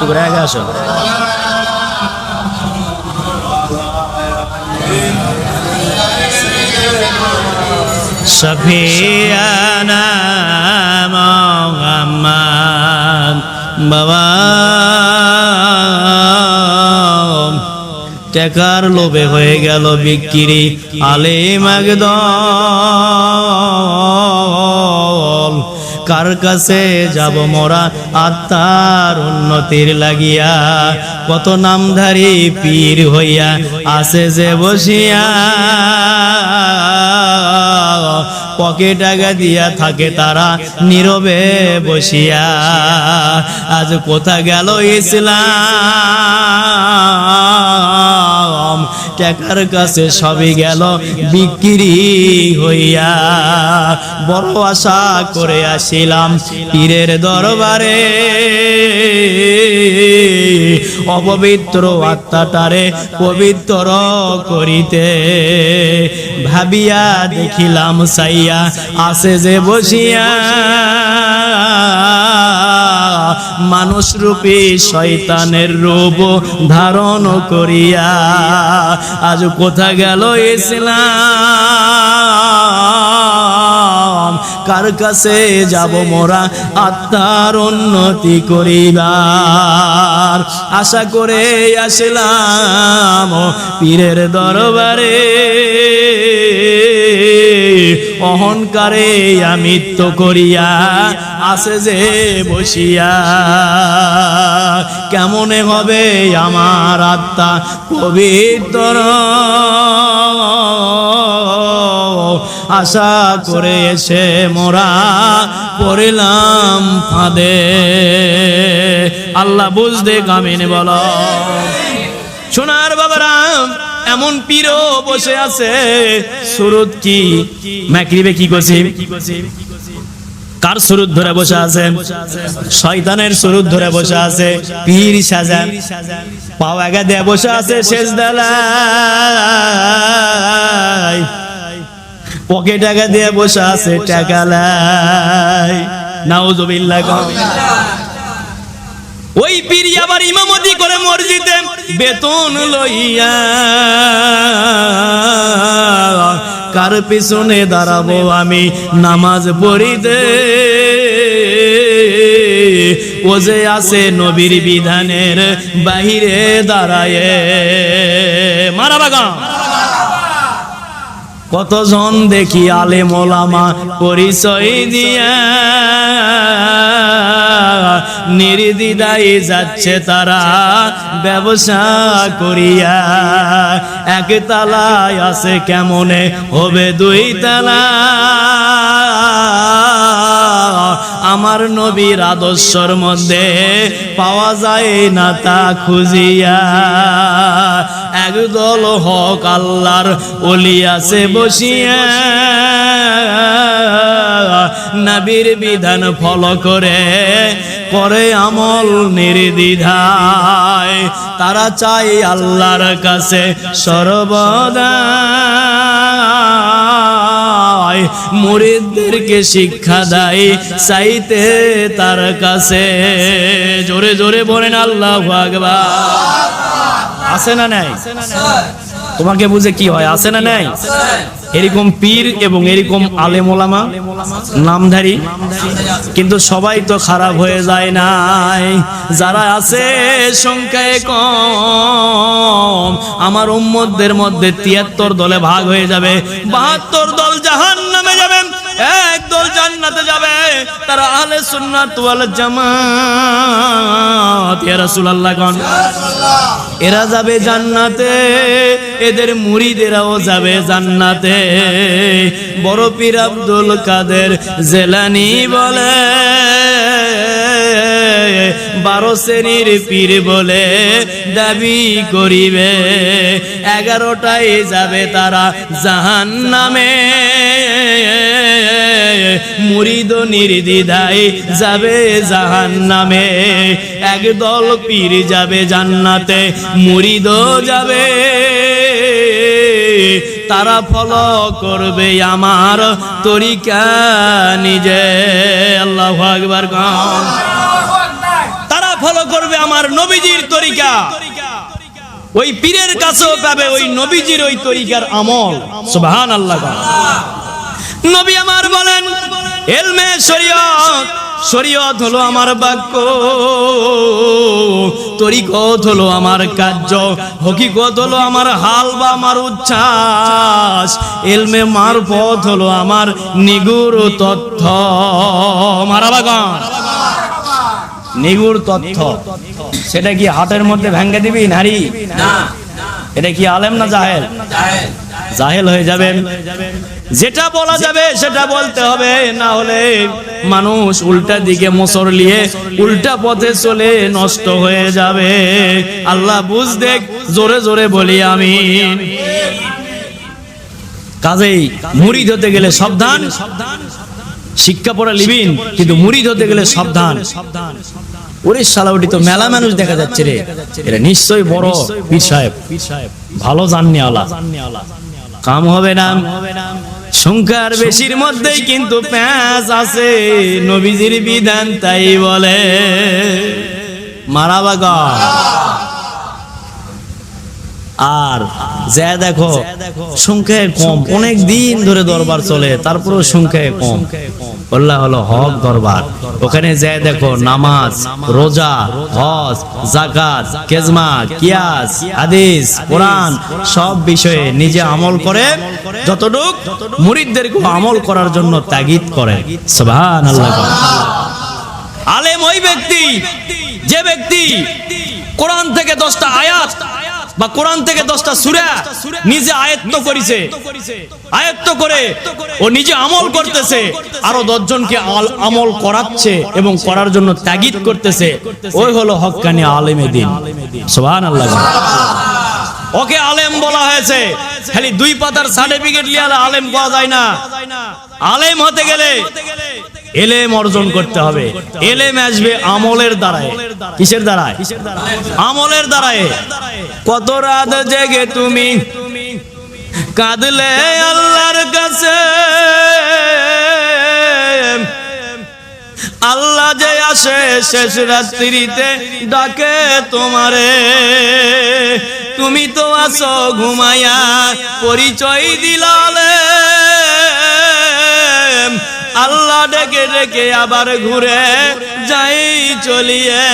ঘুরে সফিয়ানা মোহাম্মদ বাবা। টাকার লোভে হয়ে গেল বিক্রি। আলিম একদল। কার কাছে যাব মোরা? আত্মার উন্নতির লাগিয়া। কত নামধারী পীর হইয়া আছে যে বসিয়া। পকে টাকা দিয়া থাকে তারা, নীরবে বসিয়া। আজ কোথা গেল ইসলাম? টাকার কাছে সবই গেল, বিক্রি হইয়া। বড় আশা করে আসিলাম পীরের দরবারে। অপবিত্র আত্মাটারে পবিত্র করিতে ভাবিয়া দেখিলাম সাইয়া, আসে যে বসিয়া। মানুষ রূপী শয়তানের রূপ ধারণ করিয়া আজ কোথা গেল ইসলাম? কার কাছে যাব মোরা আত্মার উন্নতি করিবার? আশা করে আসলাম পীরের দরবারে। অহংকারে আমিত্ব করিয়া আসে যে বসিয়া। কেমনে হবে আমার আত্মা পবিত্র? আশা করে এসে মোরা পড়িলাম ফাঁদে। আল্লাহ বুঝতে কামিনে বল। সোনার বাবারাম এমন পীরও বসে আছে। সুরত কি? ম্যাকরিবে কি করছে কার সুরত ধরে বসে আছে? শয়তানের সুরত ধরে বসে আছে। পীর সাজা। পাও দিয়ে বসে আছে শেষ দালাই পকেট টাকা দিয়ে বসে আছে টাকা লাই নাউজুবিল্লাহ ওই পীর আবার ইমামতি করে মসজিদে বেতন লইয়া কার পিছনে দাঁড়াবো আমি? নামাজ পড়িতে। ও যে আছে নবীর বিধানের বাহিরে দাঁড়ায়। মারা বাগা কতজন দেখি আলে মোলামা পরিচয় দিয়া। নির্দিদায় যাচ্ছে তারা ব্যবসা করিয়া। এক তালায় আছে কেমনে হবে দুই তালা। আমার নবীর আদর্শর মধ্যে পাওয়া যায় না তা খুঁজিয়া। একদল হক আল্লাহর অলি আছে বসিয়া। নবীর বিধান ফলো করে করে আমল নির্দ্বিধায়। তারা চাই আল্লাহর কাছে সর্বদা মুরিদদেরকে শিক্ষা দেয়, চাইতে তার কাছে। জোরে জোরে বলেন আল্লাহ আকবার। আছে না নাই? তোমাকে বুঝে কি হয়? আছে না নাই? এরকম পীর এবং এরকম আলেমোলামা নামধারী, কিন্তু সবাই তো খারাপ হয়ে যায় নাই। যারা আছে, সংখ্যায় কম। আমার উম্মতদের মধ্যে তিয়াত্তর দলে ভাগ হয়ে যাবে। বাহাত্তর দল জাহান নামে যাবেন এক দল জান্নাতে যাবে, তারা আহলে সুন্নাত ওয়াল জামাত। ইয়া রাসূলুল্লাহ কোন এরা যাবে জান্নাতে, এদের মুরিদেরাও যাবে জান্নাতে। বড় পীর আব্দুল কাদের জেলানি বলে বারো শ্রেণির পীর বলে দাবি করিবে। এগারোটায় যাবে তারা জাহান নামে মুরিদ নির্দিদায় যাবে জাহান নামে একদল পীর যাবে জান্নাতে, মুরিদ যাবে। তারা ফলো করবে আমার তরিকা নিজে। আল্লাহ আকবার গান ফলো করবে আমার নবীজির তরিকা। ওই পীরের কাছেও পাবে ওই নবীজির ওই তরিকার আমল। সুবহান আল্লাহ নবী আমার বলেন, এলমে শরীয়ত শরীয়ত হলো আমার বাক্য, তরিকত হলো আমার কার্য, হকিকত হলো আমার হাল বা আমার উচ্ছ্বাস, এলমে মারফত হলো আমার নিগুর তথ্য। মারা নিগুর তথ্য। সেটা কি হাতের মধ্যে ভেঙ্গে দিবি নারী? এটা কি আলেম না জাহেল? জাহেল। হয়ে যাবেন যেটা বলা যাবে সেটা বলতে হবে। না হলে মানুষ উল্টা দিকে মোসর নিয়ে উল্টা পথে চলে নষ্ট হয়ে যাবে। আল্লাহ বুঝ দেখ জোরে জোরে বলি আমি। কাজেই মুড়ি হতে গেলে সাবধান সাবধান। শিক্ষা পড়া লিবিন কিন্তু মুড়িদ হতে গেলে সাবধান। ওরে শালাউটি তো মেলা মানুষ দেখা যাচ্ছে রে। এটা নিশ্চয়ই বড় পীর সাহেব। ভালো জাননি আলা কাম হবে না। সংখ্যার বেশির মধ্যেই কিন্তু প্যাঁচ আছে। নবীজির বিধান তাই বলে। মারা বাগা। আর যা দেখো সংখ্যায় কম। অনেক দিন ধরে দরবার চলে, তারপরেও সংখ্যায় কম। বললা হলো হক দরবার। ওখানে যা দেখো, নামাজ, রোজা, হজ জাকাত কেজমা, কিয়াস, হাদিস, কোরআন, সব বিষয়ে নিজে আমল করে, যতটুক মুরিদদেরকে আমল করার জন্য তাগিদ করে। সুবহান আল্লাহ আলেম ওই ব্যক্তি, যে ব্যক্তি কোরআন থেকে দশটা আয়াত বা কোরআন থেকে দশটা সুরা নিজে আয়ত্ত করেছে। আয়ত্ত করে ও নিজে আমল করতেছে। আরও দশজনকে আমল করাচ্ছে এবং করার জন্য ত্যাগিদ করতেছে। ওই হলো হকানি আলেমে দিন। সোহান আল্লাহ ওকে আলেম বলা হয়েছে। খালি দুই পাতার সার্টিফিকেট লিয়ে আলেম পাওয়া যায় না। আলেম হতে গেলে এলেম অর্জন করতে হবে। এলেম আসবে আমলের দ্বারায়। কিসের দ্বারায়? আমলের দ্বারায়। কত রাত জেগে তুমি কাঁদলে আল্লাহর কাছে। আল্লাহ যে আসে শেষ রাত্রিতে ডাকে তোমারে। তুমি তো আসো ঘুমায়া পরিচয় দিলালে। আল্লাহ ডেকে ডেকে আবার ঘুরে যাই চলিয়ে।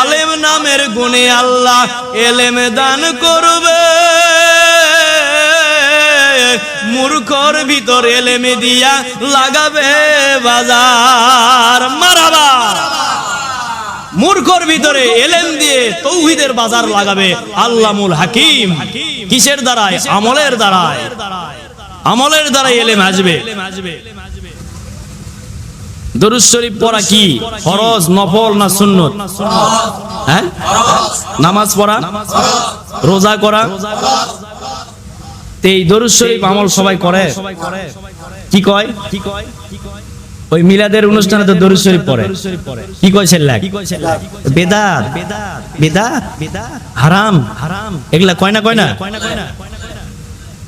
আলেম নামের গুণে আল্লাহ এলেম দান করবে। মূর্খর ভিতর এলেমে দিয়া লাগাবে বাজার। মারাবা। মূর্খর ভিতরে এলেম দিয়ে তৌহিদের বাজার লাগাবে আল্লামুল হাকিম। কিসের দ্বারায়? আমলের দ্বারায়। আমলের দ্বারাই এলেম আসবে। শরীফ পড়া কি? ফরজ, নফল না সুন্নত? হ্যাঁ? নামাজ পড়া? রোজা করা? এই আমল সবাই করে? কি কয়? ওই মিলাদের অনুষ্ঠানে তো দরুদ শরীফ পড়ে। কি কয় সেল্লাক বেদাত। বেদাত? হারাম। হারাম এগুলা কয় না কয় না?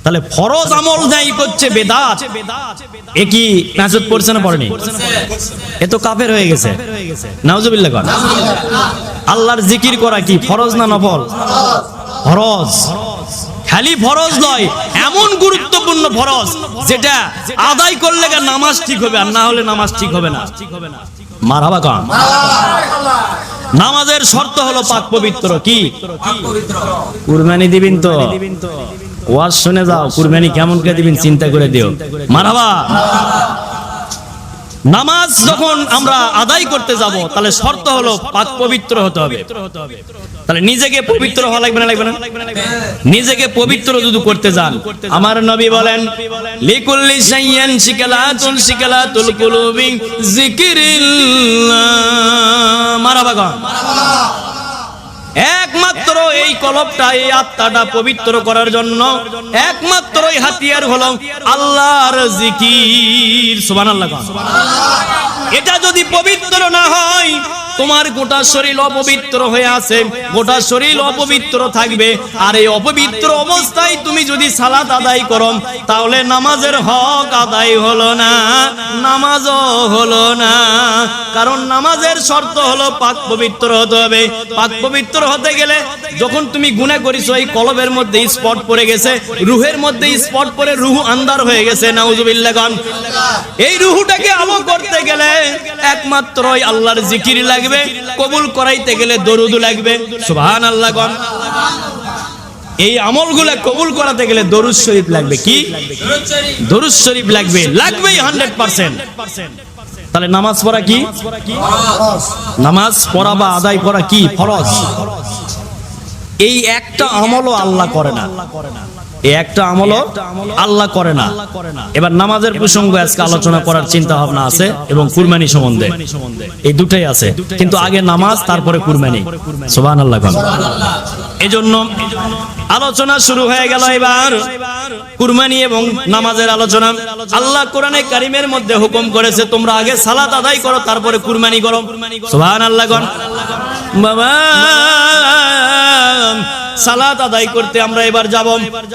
তাহলে ফরজ আমল যাই করছে বেদাত, এ কি নাজত পড়ছে না পড়েনি? এ তো কাফের হয়ে গেছে। নাউজুবিল্লাহ কর। আল্লাহর জিকির করা কি, ফরজ না নফল? ফরজ। খালি ফরজ নয় এমন গুরুত্বপূর্ণ ফরজ যেটা আদায় করলে নামাজ ঠিক হবে আর না হলে নামাজ ঠিক হবে না। মারাবা কান নামাজের শর্ত হলো পাক পবিত্র কি? কুরবানি দিবেন তো। ওয়াজ শুনে যাও, কুরবানি কেমন করে দিবেন চিন্তা করে দিও। মারহাবা। নামাজ যখন আমরা আদায় করতে যাব তাহলে শর্ত হলো পাক পবিত্র হতে হবে। তাহলে নিজেকে পবিত্র হওয়া লাগবে না লাগবে না? নিজেকে পবিত্র যদি করতে যান আমার নবী বলেন লিকুল্লি শাইয়ান শিকালাতুল শিকালাতুল কুলুবি জিকিরিল্লাহ মারাবাগান একমাত্র এই কলবটা এই আত্মাটা পবিত্র করার জন্য, একমাত্র এই হাতিয়ার হলো আল্লাহর জিকির। সুবহানাল্লাহ এটা যদি পবিত্র না হয় তোমার গোটা শরীর অপবিত্র হয়ে আছে, গোটা শরীর অপবিত্র থাকবে, আর এই অপবিত্র অবস্থায় তুমি যদি সালাত আদায় করো, তাহলে নামাজের হক আদায় হলো না, নামাজও হলো না। কারণ নামাজের শর্ত হলো পাক পবিত্র হতে হবে। পাক পবিত্র হতে গেলে যখন তুমি গুনাহ করিছো, এই কলবের মধ্যে স্পট পড়ে গেছে, রুহের মধ্যে স্পট পড়ে রুহ আন্দার হয়ে গেছে, নাউজুবিল্লাহ এই রুহুটাকে আলো করতে গেলে একমাত্রই আল্লাহর জিকির লাগবে? কবুল করাইতে গেলে দরুদ লাগবে। সুবহান আল্লাহ গান এই আমলগুলা কবুল করাতে গেলে দরুদ শরীফ লাগবে কি? দরুদ শরীফ লাগবে। লাগবেই হান্ড্রেড পার্সেন্ট। তাহলে নামাজ পড়া কি? নামাজ পড়া বা আদায় করা কি? ফরজ। এই একটা আমলও আল্লাহ করে না। এই একটা আমলও আল্লাহ করে না। এবার নামাজের প্রসঙ্গ আজকে আলোচনা করার চিন্তা ভাবনা আছে এবং কুরবানি সম্বন্ধে। এই দুটাই আছে। কিন্তু আগে নামাজ তারপরে কুরবানি। সুবহান আল্লাহ এজন্য আলোচনা শুরু হয়ে গেল এবার। কুরবানি এবং নামাজের আলোচনা। আল্লাহ কোরআনে কারিমের মধ্যে হুকুম করেছে তোমরা আগে সালাত আদায় করো তারপরে কুরবানি করো। সুবহান আল্লাহ বাবা সালাত আদায় করতে আমরা এবার যাব।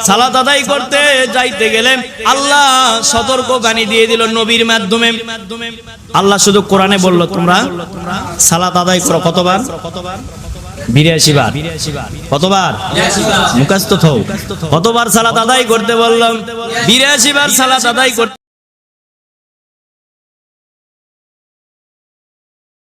সালাত আদায় করতে যাইতে গেলে আল্লাহ সতর্ক গানি দিয়ে দিল নবীর মাধ্যমে। আল্লাহ শুধু কোরআনে বলল, তোমরা সালাত আদায় করো। কতবার? বিরাশি বার। কতবার? মুখাস্ত কতবার সালাত আদায় করতে বললাম? বিরাশি বার সালাত আদায় করতে